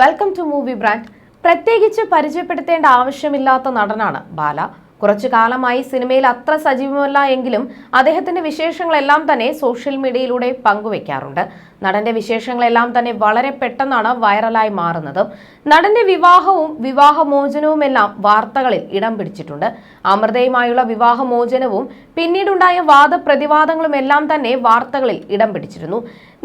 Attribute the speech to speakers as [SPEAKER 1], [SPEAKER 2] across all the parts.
[SPEAKER 1] Welcome to movie brand പ്രത്യേകിച്ച് പരിചയപ്പെടുത്തേണ്ട ആവശ്യമില്ലാത്ത നടനാണ് ബാല. കുറച്ചു കാലമായി സിനിമയിൽ അത്ര സജീവമല്ല എങ്കിലും അദ്ദേഹത്തിന്റെ വിശേഷങ്ങളെല്ലാം തന്നെ സോഷ്യൽ മീഡിയയിലൂടെ പങ്കുവെക്കാറുണ്ട്. നടന്റെ വിശേഷങ്ങളെല്ലാം തന്നെ വളരെ പെട്ടെന്നാണ് വൈറലായി മാറുന്നത്. നടന്റെ വിവാഹവും വിവാഹമോചനവും എല്ലാം വാർത്തകളിൽ ഇടം പിടിച്ചിട്ടുണ്ട്. അമൃതയുമായുള്ള വിവാഹമോചനവും പിന്നീടുണ്ടായ വാദപ്രതിവാദങ്ങളും എല്ലാം തന്നെ വാർത്തകളിൽ ഇടം പിടിച്ചിരുന്നു.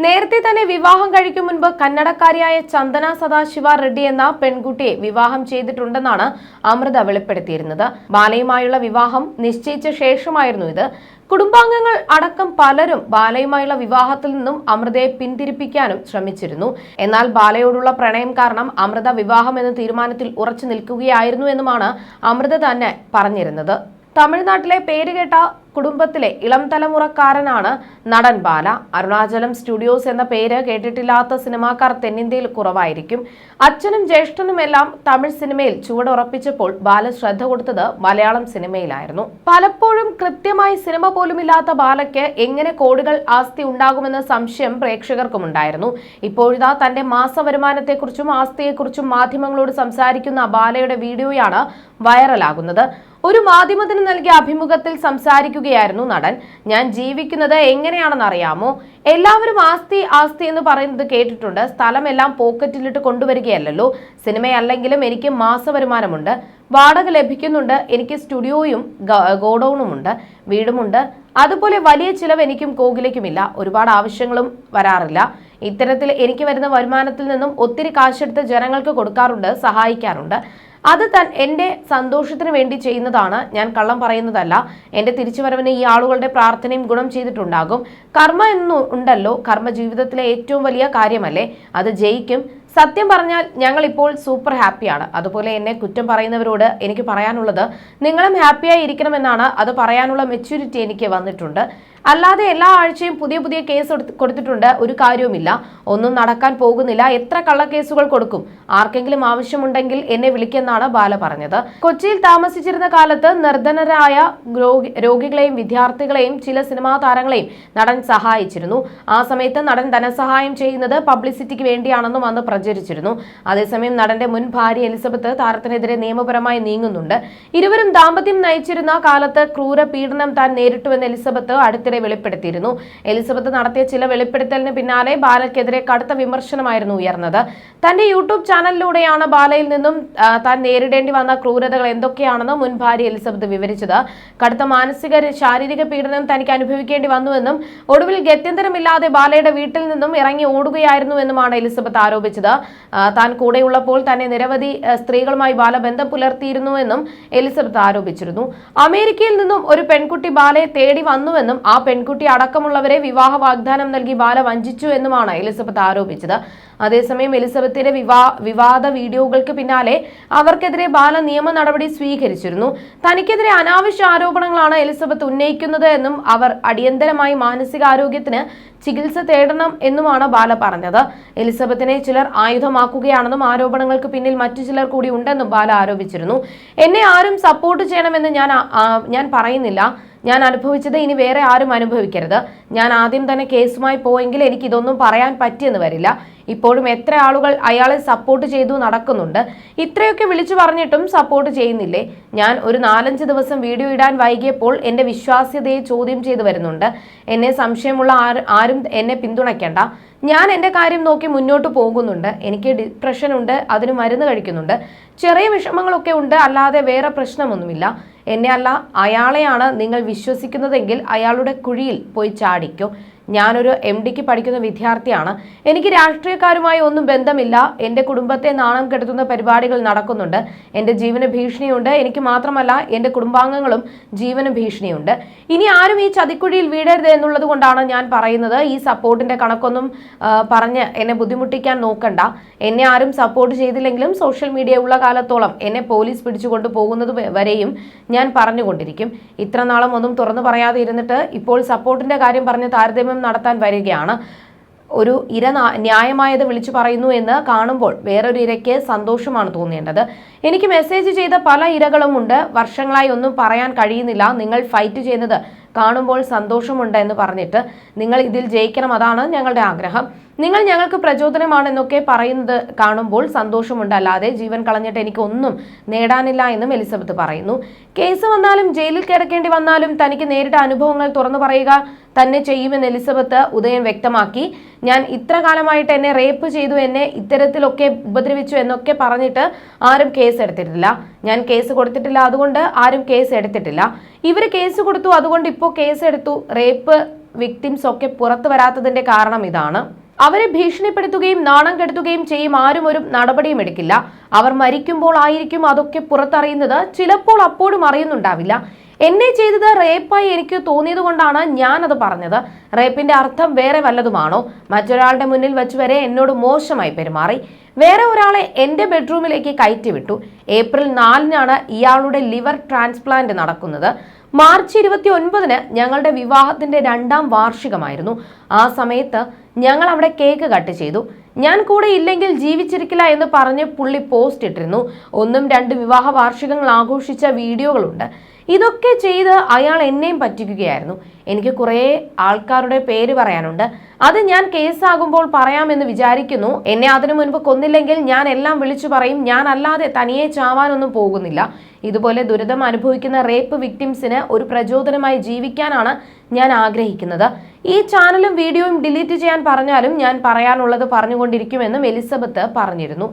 [SPEAKER 1] നേരത്തെ തന്നെ വിവാഹം കഴിക്കും മുൻപ് കന്നഡക്കാരിയായ ചന്ദന സദാശിവ റെഡ്ഡി എന്ന പെൺകുട്ടിയെ വിവാഹം ചെയ്തിട്ടുണ്ടെന്നാണ് അമൃത വെളിപ്പെടുത്തിയിരുന്നത്. ബാലയുമായുള്ള വിവാഹം നിശ്ചയിച്ച ശേഷമായിരുന്നു ഇത്. കുടുംബാംഗങ്ങൾ അടക്കം പലരും ബാലയുമായുള്ള വിവാഹത്തിൽ നിന്നും അമൃതയെ പിന്തിരിപ്പിക്കാനും ശ്രമിച്ചിരുന്നു. എന്നാൽ ബാലയോടുള്ള പ്രണയം കാരണം അമൃത വിവാഹം എന്ന തീരുമാനത്തിൽ ഉറച്ചു നിൽക്കുകയായിരുന്നു എന്നുമാണ് അമൃത തന്നെ പറഞ്ഞിരുന്നത്. തമിഴ്നാട്ടിലെ പേരുകേട്ട കുടുംബത്തിലെ ഇളം തലമുറക്കാരനാണ് നടൻ ബാല. അരുണാചലം സ്റ്റുഡിയോസ് എന്ന പേര് കേട്ടിട്ടില്ലാത്ത സിനിമാക്കാർ തെന്നിന്ത്യയിൽ കുറവായിരിക്കും. അച്ഛനും ജ്യേഷ്ഠനുമെല്ലാം തമിഴ് സിനിമയിൽ ചുവടുറപ്പിച്ചപ്പോൾ ബാല ശ്രദ്ധ കൊടുത്തത് മലയാളം സിനിമയിലായിരുന്നു. പലപ്പോഴും കൃത്യമായി സിനിമ പോലുമില്ലാത്ത ബാലയ്ക്ക് എങ്ങനെ കോടികൾ ആസ്തി ഉണ്ടാകുമെന്ന സംശയം പ്രേക്ഷകർക്കും ഉണ്ടായിരുന്നു ഇപ്പോഴിതാ തന്റെ മാസ വരുമാനത്തെക്കുറിച്ചും ആസ്തിയെക്കുറിച്ചും മാധ്യമങ്ങളോട് സംസാരിക്കുന്ന ബാലയുടെ വീഡിയോയാണ് വൈറലാകുന്നത്. ഒരു മാധ്യമത്തിന് നൽകിയ അഭിമുഖത്തിൽ സംസാരിക്കുകയായിരുന്നു നടൻ. ഞാൻ ജീവിക്കുന്നത് എങ്ങനെയാണെന്ന് അറിയാമോ? എല്ലാവരും ആസ്തി ആസ്തി എന്ന് പറയുന്നത് കേട്ടിട്ടുണ്ട്. സ്ഥലമെല്ലാം പോക്കറ്റിലിട്ട് കൊണ്ടുവരികയല്ലല്ലോ. സിനിമയല്ലെങ്കിലും എനിക്ക് മാസവരുമാനമുണ്ട്. വാടക ലഭിക്കുന്നുണ്ട്. എനിക്ക് സ്റ്റുഡിയോയും ഗോഡൌണുമുണ്ട്. വീടുമുണ്ട്. അതുപോലെ വലിയ ചിലവ് എനിക്കും കോകിലേക്കുമില്ല ഒരുപാട് ആവശ്യങ്ങളും വരാറില്ല. ഇത്തരത്തിൽ എനിക്ക് വരുന്ന വരുമാനത്തിൽ നിന്നും ഒത്തിരി കാശെടുത്ത് ജനങ്ങൾക്ക് കൊടുക്കാറുണ്ട് സഹായിക്കാറുണ്ട്. അത് തൻ എന്റെ സന്തോഷത്തിന് വേണ്ടി ചെയ്യുന്നതാണ്. ഞാൻ കള്ളം പറയുന്നതല്ല. എന്റെ തിരിച്ചുവരവിന് ഈ ആളുകളുടെ പ്രാർത്ഥനയും ഗുണം ചെയ്തിട്ടുണ്ടാകും. കർമ്മ എന്നുണ്ടല്ലോ കർമ്മ ജീവിതത്തിലെ ഏറ്റവും വലിയ കാര്യമല്ലേ? അത് ജയിക്കും. സത്യം പറഞ്ഞാൽ ഞങ്ങൾ ഇപ്പോൾ സൂപ്പർ ഹാപ്പിയാണ്. അതുപോലെ എന്നെ കുറ്റം പറയുന്നവരോട് എനിക്ക് പറയാനുള്ളത് നിങ്ങളും ഹാപ്പിയായി ഇരിക്കണമെന്നാണ്. അത് പറയാനുള്ള മെച്യൂരിറ്റി എനിക്ക് വന്നിട്ടുണ്ട്. അല്ലാതെ എല്ലാ ആഴ്ചയും പുതിയ പുതിയ കേസ് കൊടുത്തിട്ടുണ്ട്. ഒരു കാര്യവുമില്ല. ഒന്നും നടക്കാൻ പോകുന്നില്ല. എത്ര കള്ളക്കേസുകൾ കൊടുക്കും? ആർക്കെങ്കിലും ആവശ്യമുണ്ടെങ്കിൽ എന്നെ വിളിക്കെന്നാണ് ബാല പറഞ്ഞത്. കൊച്ചിയിൽ താമസിച്ചിരുന്ന കാലത്ത് നിർധനരായ രോഗികളെയും വിദ്യാർത്ഥികളെയും ചില സിനിമാ താരങ്ങളെയും നടൻ സഹായിച്ചിരുന്നു. ആ സമയത്ത് നടൻ ധനസഹായം ചെയ്യുന്നത് പബ്ലിസിറ്റിക്ക് വേണ്ടിയാണെന്നും അന്ന് പ്രചരിച്ചിരുന്നു. അതേസമയം നടന്റെ മുൻ ഭാര്യ എലിസബത്ത് താരത്തിനെതിരെ നിയമപരമായി നീങ്ങുന്നുണ്ട്. ഇരുവരും ദാമ്പത്യം നയിച്ചിരുന്ന കാലത്ത് ക്രൂര പീഡനം താൻ നേരിട്ടുവെന്ന് എലിസബത്ത് അടുത്തിടെ വെളിപ്പെടുത്തിയിരുന്നു. എലിസബത്ത് നടത്തിയ ചില വെളിപ്പെടുത്തലിന് പിന്നാലെ ബാലയ്ക്കെതിരെ കടുത്ത വിമർശനമായിരുന്നു ഉയർന്നത്. തന്റെ യൂട്യൂബ് ചാനലിലൂടെയാണ് ബാലയിൽ നിന്നും താൻ നേരിടേണ്ടി വന്ന ക്രൂരതകൾ എന്തൊക്കെയാണെന്ന് മുൻ ഭാര്യ എലിസബത്ത് വിവരിച്ചത്. കടുത്ത മാനസിക ശാരീരിക പീഡനം തനിക്ക് അനുഭവിക്കേണ്ടി വന്നുവെന്നും ഒടുവിൽ ഗത്യന്തരമില്ലാതെ ബാലയുടെ വീട്ടിൽ നിന്നും ഇറങ്ങി ഓടുകയായിരുന്നുവെന്നുമാണ് എലിസബത്ത് ആരോപിച്ചത്. താൻ കൂടെയുള്ളപ്പോൾ തന്നെ നിരവധി സ്ത്രീകളുമായി ബാല ബന്ധം പുലർത്തിയിരുന്നുവെന്നും എലിസബത്ത് ആരോപിച്ചിരുന്നു. അമേരിക്കയിൽ നിന്നും ഒരു പെൺകുട്ടി ബാലയെ തേടി വന്നുവെന്നും ആ പെൺകുട്ടി അടക്കമുള്ളവരെ വിവാഹ വാഗ്ദാനം നൽകി ബാല വഞ്ചിച്ചു എന്നുമാണ് എലിസബത്ത് ആരോപിച്ചത്. അതേസമയം എലിസബത്തിന്റെ വിവാ വിവാദ വീഡിയോകൾക്ക് പിന്നാലെ അവർക്കെതിരെ ബാല നിയമ നടപടി സ്വീകരിച്ചിരുന്നു. തനിക്കെതിരെ അനാവശ്യ ആരോപണങ്ങളാണ് എലിസബത്ത് ഉന്നയിക്കുന്നത് എന്നും അവർ അടിയന്തരമായി മാനസികാരോഗ്യത്തിന് ചികിത്സ തേടണം എന്നുമാണ് ബാല പറഞ്ഞത്. എലിസബത്തിനെ ചിലർ ആയുധമാക്കുകയാണെന്നും ആരോപണങ്ങൾക്ക് പിന്നിൽ മറ്റു ചിലർ കൂടി ഉണ്ടെന്നും ബാല ആരോപിച്ചിരുന്നു. എന്നെ ആരും സപ്പോർട്ട് ചെയ്യണമെന്ന് ഞാൻ ഞാൻ പറയുന്നില്ല. ഞാൻ അനുഭവിച്ചത് ഇനി വേറെ ആരും അനുഭവിക്കരുത്. ഞാൻ ആദ്യം തന്നെ കേസുമായി പോയെങ്കിൽ എനിക്ക് ഇതൊന്നും പറയാൻ പറ്റിയെന്ന് വരില്ല. ഇപ്പോഴും എത്ര ആളുകൾ അയാളെ സപ്പോർട്ട് ചെയ്തു നടക്കുന്നുണ്ട്. ഇത്രയൊക്കെ വിളിച്ചു പറഞ്ഞിട്ടും സപ്പോർട്ട് ചെയ്യുന്നില്ലേ? ഞാൻ ഒരു നാലഞ്ച് ദിവസം വീഡിയോ ഇടാൻ വൈകിയപ്പോൾ എന്റെ വിശ്വാസ്യതയെ ചോദ്യം ചെയ്തു വരുന്നുണ്ട്. എന്നെ സംശയമുള്ള ആര്- എന്നെ പിന്തുണയ്ക്കേണ്ട. ഞാൻ എന്റെ കാര്യം നോക്കി മുന്നോട്ട് പോകുന്നുണ്ട്. എനിക്ക് ഡിപ്രഷൻ ഉണ്ട് അതിന് മരുന്ന് കഴിക്കുന്നുണ്ട്. ചെറിയ വിഷമങ്ങളൊക്കെ ഉണ്ട് അല്ലാതെ വേറെ പ്രശ്നമൊന്നുമില്ല. എന്നെ അല്ല അയാളെയാണ് നിങ്ങൾ വിശ്വസിക്കുന്നതെങ്കിൽ അയാളുടെ കുഴിയിൽ പോയി ചാടിക്കോ. ഞാനൊരു എം ഡിക്ക് പഠിക്കുന്ന വിദ്യാർത്ഥിയാണ്. എനിക്ക് രാഷ്ട്രീയക്കാരുമായി ഒന്നും ബന്ധമില്ല. എന്റെ കുടുംബത്തെ നാണം കെടുത്തുന്ന പരിപാടികൾ നടക്കുന്നുണ്ട്. എന്റെ ജീവന ഭീഷണിയുണ്ട്. എനിക്ക് മാത്രമല്ല എന്റെ കുടുംബാംഗങ്ങളും ജീവന ഭീഷണിയുണ്ട്. ഇനി ആരും ഈ ചതിക്കുഴിയിൽ വീടരുത് എന്നുള്ളത് കൊണ്ടാണ് ഞാൻ പറയുന്നത്. ഈ സപ്പോർട്ടിന്റെ കണക്കൊന്നും പറഞ്ഞ് എന്നെ ബുദ്ധിമുട്ടിക്കാൻ നോക്കണ്ട. എന്നെ ആരും സപ്പോർട്ട് ചെയ്തില്ലെങ്കിലും സോഷ്യൽ മീഡിയ ഉള്ള കാലത്തോളം എന്നെ പോലീസ് പിടിച്ചുകൊണ്ട് പോകുന്നത് വരെയും ഞാൻ പറഞ്ഞുകൊണ്ടിരിക്കും. ഇത്ര നാളും ഒന്നും തുറന്നു പറയാതെ ഇരുന്നിട്ട് ഇപ്പോൾ സപ്പോർട്ടിന്റെ കാര്യം പറഞ്ഞ് താരതമ്യം നടത്താൻ വരികയാണ്. ഒരു ഇര ന്യായമായത് വിളിച്ചു പറയുന്നു എന്ന് കാണുമ്പോൾ വേറൊരു ഇരയ്ക്ക് സന്തോഷമാണ് തോന്നേണ്ടത്. എനിക്ക് മെസ്സേജ് ചെയ്ത പല ഇരകളുമുണ്ട്. വർഷങ്ങളായി ഒന്നും പറയാൻ കഴിയുന്നില്ല. നിങ്ങൾ ഫൈറ്റ് ചെയ്യുന്നത് കാണുമ്പോൾ സന്തോഷമുണ്ട് എന്ന് പറഞ്ഞിട്ട് നിങ്ങൾ ഇതിൽ ജയിക്കണം അതാണ് ഞങ്ങളുടെ ആഗ്രഹം. നിങ്ങൾ ഞങ്ങൾക്ക് പ്രചോദനമാണെന്നൊക്കെ പറയുന്നത് കാണുമ്പോൾ സന്തോഷമുണ്ട്. അല്ലാതെ ജീവൻ കളഞ്ഞിട്ട് എനിക്കൊന്നും നേടാനില്ല എന്നും എലിസബത്ത് പറയുന്നു. കേസ് വന്നാലും ജയിലിൽ കിടക്കേണ്ടി വന്നാലും തനിക്ക് നേരിട്ട അനുഭവങ്ങൾ തുറന്നു പറയുക തന്നെ ചെയ്യുമെന്ന് എലിസബത്ത് ഉദയൻ വ്യക്തമാക്കി. ഞാൻ ഇത്ര കാലമായിട്ട് എന്നെ റേപ്പ് ചെയ്തു എന്നെ ഇത്തരത്തിലൊക്കെ ഉപദ്രവിച്ചു എന്നൊക്കെ പറഞ്ഞിട്ട് ആരും കേസ് എടുത്തിട്ടില്ല. ഞാൻ കേസ് കൊടുത്തിട്ടില്ല അതുകൊണ്ട് ആരും കേസ് എടുത്തിട്ടില്ല. ഇവർ കേസ് കൊടുത്തു അതുകൊണ്ട് ഇപ്പോൾ കേസ് എടുത്തു. റേപ്പ് വിക്ടിംസ് ഒക്കെ പുറത്തു വരാത്തതിന്റെ കാരണം ഇതാണ്. അവരെ ഭീഷണിപ്പെടുത്തുകയും നാണം കെടുത്തുകയും ചെയ്യും ആരും ഒരു നടപടിയും എടുക്കില്ല. അവർ മരിക്കുമ്പോൾ ആയിരിക്കും അതൊക്കെ പുറത്തറിയുന്നത്. ചിലപ്പോൾ അപ്പോഴും അറിയുന്നുണ്ടാവില്ല. എന്നെ ചെയ്തത് റേപ്പായി എനിക്ക് തോന്നിയത് കൊണ്ടാണ് ഞാനത് പറഞ്ഞത്. റേപ്പിന്റെ അർത്ഥം വേറെ വല്ലതുമാണോ? മറ്റൊരാളുടെ മുന്നിൽ വെച്ച് വരെ എന്നോട് മോശമായി പെരുമാറി. വേറെ ഒരാളെ എന്റെ ബെഡ്റൂമിലേക്ക് കയറ്റി വിട്ടു ഏപ്രിൽ നാലിനാണ് ഇയാളുടെ ലിവർ ട്രാൻസ്പ്ലാന്റ് നടക്കുന്നത്. മാർച്ച് ഇരുപത്തി ഒൻപതിന് ഞങ്ങളുടെ വിവാഹത്തിന്റെ രണ്ടാം വാർഷികമായിരുന്നു. ആ സമയത്ത് ഞങ്ങൾ അവിടെ കേക്ക് കട്ട് ചെയ്തു. ഞാൻ കൂടെ ഇല്ലെങ്കിൽ ജീവിച്ചിരിക്കില്ല എന്ന് പറഞ്ഞ് പുള്ളി പോസ്റ്റ് ഇട്ടിരുന്നു. ഒന്നും രണ്ട് വിവാഹ വാർഷികങ്ങൾ ആഘോഷിച്ച വീഡിയോകളുണ്ട്. ഇതൊക്കെ ചെയ്ത് അയാൾ എന്നെയും പറ്റിക്കുകയായിരുന്നു. എനിക്ക് കുറേ ആൾക്കാരുടെ പേര് പറയാനുണ്ട്. അത് ഞാൻ കേസാകുമ്പോൾ പറയാമെന്ന് വിചാരിക്കുന്നു. എന്നെ അതിനു മുൻപ് കൊന്നില്ലെങ്കിൽ ഞാൻ എല്ലാം വിളിച്ചു പറയും. ഞാൻ അല്ലാതെ തനിയെ ചാവാനൊന്നും പോകുന്നില്ല. ഇതുപോലെ ദുരിതം അനുഭവിക്കുന്ന റേപ്പ് വിക്ടിംസിന് ഒരു പ്രചോദനമായി ജീവിക്കാനാണ് ഞാൻ ആഗ്രഹിക്കുന്നത്. ഈ ചാനലും വീഡിയോയും ഡിലീറ്റ് ചെയ്യാൻ പറഞ്ഞാലും ഞാൻ പറയാനുള്ളത് പറഞ്ഞുകൊണ്ടിരിക്കുമെന്നും എലിസബത്ത് പറഞ്ഞിരുന്നു.